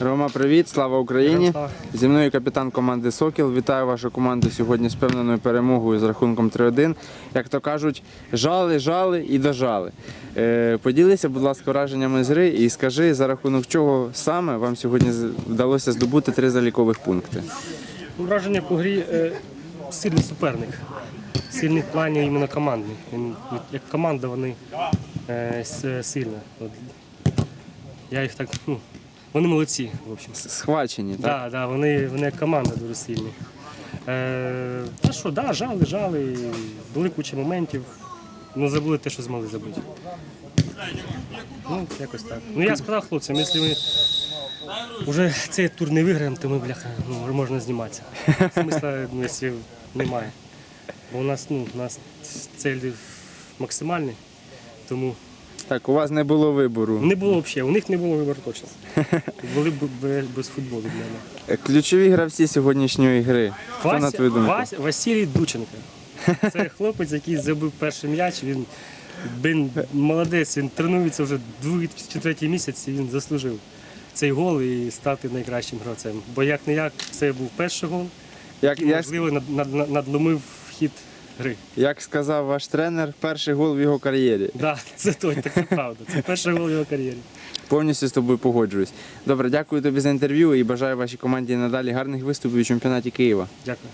Рома, привіт, слава Україні! Зі мною капітан команди Сокіл. Вітаю вашу команду сьогодні з впевненою перемогою з рахунком 3-1. Як то кажуть, жали, жали і дожали. Е, поділися, будь ласка, враженнями з гри і скажи, за рахунок чого саме вам сьогодні вдалося здобути три залікових пункти. Враження по грі е, сильний суперник. Сильний в плані іменно командний. Як команда вони е, сильна. Я їх так, ну, вони молодці, в общем. Схвачені, так? Да, да, вони, вони як команда дуже сильні. Е, та що, да, жали, жали, були куча моментів. Ну, забули те, що змогли забути. Ну, якось так. Ну я сказав хлопцям, якщо ми вже цей тур не виграємо, то ми, бляха, ну, можна зніматися. Смисла, ну, якщо немає. Бо у нас, ну, у нас цілі максимальні, тому Так, у вас не було вибору. не було взагалі, у них не було вибору точно. Були б без футболу для мене. Е, Ключові гравці сьогоднішньої гри. Хто на Вася, твою думку? Вась- Василій Дученко. Це хлопець, який забив перший м'яч. Він, він молодець, він тренується вже другий чи третій місяць і він заслужив цей гол і стати найкращим гравцем. Бо як не як, це був перший гол, Як, який як, можливо над, над- надломив хід гри. як сказав ваш тренер, перший гол в його кар'єрі. Да, це точно, так це правда. Це перший гол в його кар'єрі. Повністю з тобою погоджуюсь. Добре, дякую тобі за інтерв'ю і бажаю вашій команді надалі гарних виступів у чемпіонаті Києва. Дякую.